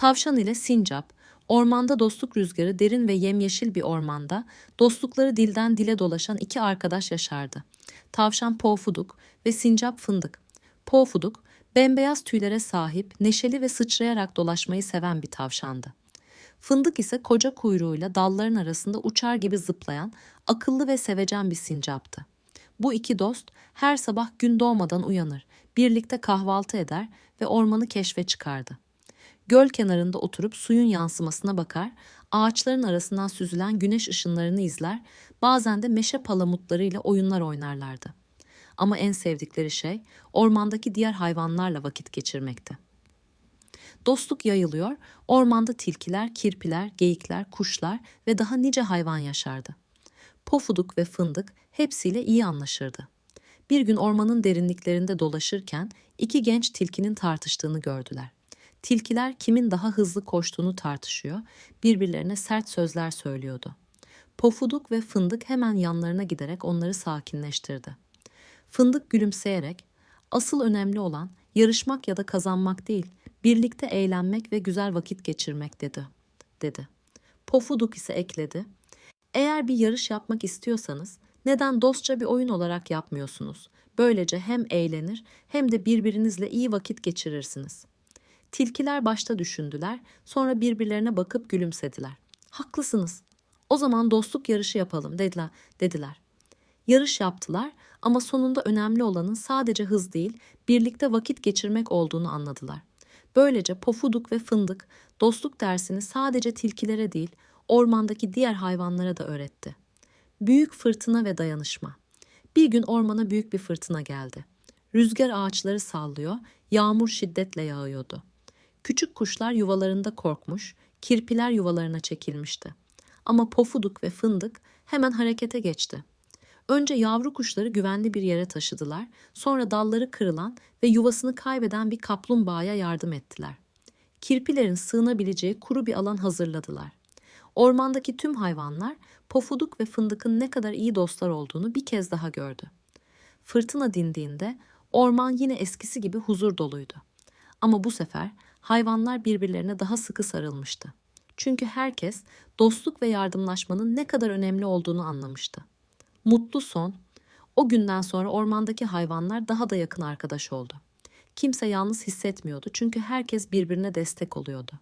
Tavşan ile sincap, ormanda dostluk rüzgarı derin ve yemyeşil bir ormanda dostlukları dilden dile dolaşan iki arkadaş yaşardı. Tavşan Pofuduk ve sincap Fındık. Pofuduk, bembeyaz tüylere sahip, neşeli ve sıçrayarak dolaşmayı seven bir tavşandı. Fındık ise koca kuyruğuyla dalların arasında uçar gibi zıplayan, akıllı ve sevecen bir sincaptı. Bu iki dost her sabah gün doğmadan uyanır, birlikte kahvaltı eder ve ormanı keşfe çıkardı. Göl kenarında oturup suyun yansımasına bakar, ağaçların arasından süzülen güneş ışınlarını izler, bazen de meşe palamutlarıyla oyunlar oynarlardı. Ama en sevdikleri şey ormandaki diğer hayvanlarla vakit geçirmekti. Dostluk yayılıyor, ormanda tilkiler, kirpiler, geyikler, kuşlar ve daha nice hayvan yaşardı. Pofuduk ve Fındık hepsiyle iyi anlaşırdı. Bir gün ormanın derinliklerinde dolaşırken iki genç tilkinin tartıştığını gördüler. Tilkiler kimin daha hızlı koştuğunu tartışıyor, birbirlerine sert sözler söylüyordu. Pofuduk ve Fındık hemen yanlarına giderek onları sakinleştirdi. Fındık gülümseyerek, asıl önemli olan yarışmak ya da kazanmak değil, birlikte eğlenmek ve güzel vakit geçirmek dedi. dedi. Pofuduk ise ekledi. Eğer bir yarış yapmak istiyorsanız neden dostça bir oyun olarak yapmıyorsunuz? Böylece hem eğlenir hem de birbirinizle iyi vakit geçirirsiniz. Tilkiler başta düşündüler, sonra birbirlerine bakıp gülümsediler. Haklısınız. O zaman dostluk yarışı yapalım dediler. dediler. Yarış yaptılar ama sonunda önemli olanın sadece hız değil, birlikte vakit geçirmek olduğunu anladılar. Böylece Pofuduk ve Fındık dostluk dersini sadece tilkilere değil, ormandaki diğer hayvanlara da öğretti. Büyük fırtına ve dayanışma. Bir gün ormana büyük bir fırtına geldi. Rüzgar ağaçları sallıyor, yağmur şiddetle yağıyordu. Küçük kuşlar yuvalarında korkmuş, kirpiler yuvalarına çekilmişti. Ama Pofuduk ve Fındık hemen harekete geçti. Önce yavru kuşları güvenli bir yere taşıdılar, sonra dalları kırılan ve yuvasını kaybeden bir kaplumbağaya yardım ettiler. Kirpilerin sığınabileceği kuru bir alan hazırladılar. Ormandaki tüm hayvanlar Pofuduk ve Fındık'ın ne kadar iyi dostlar olduğunu bir kez daha gördü. Fırtına dindiğinde orman yine eskisi gibi huzur doluydu. Ama bu sefer hayvanlar birbirlerine daha sıkı sarılmıştı. Çünkü herkes dostluk ve yardımlaşmanın ne kadar önemli olduğunu anlamıştı. Mutlu son, o günden sonra ormandaki hayvanlar daha da yakın arkadaş oldu. Kimse yalnız hissetmiyordu çünkü herkes birbirine destek oluyordu.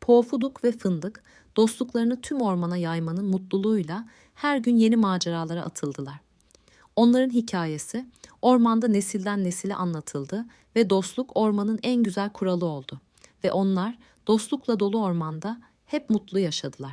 Pofuduk ve Fındık dostluklarını tüm ormana yaymanın mutluluğuyla her gün yeni maceralara atıldılar. Onların hikayesi ormanda nesilden nesile anlatıldı ve dostluk ormanın en güzel kuralı oldu. Ve onlar dostlukla dolu ormanda hep mutlu yaşadılar.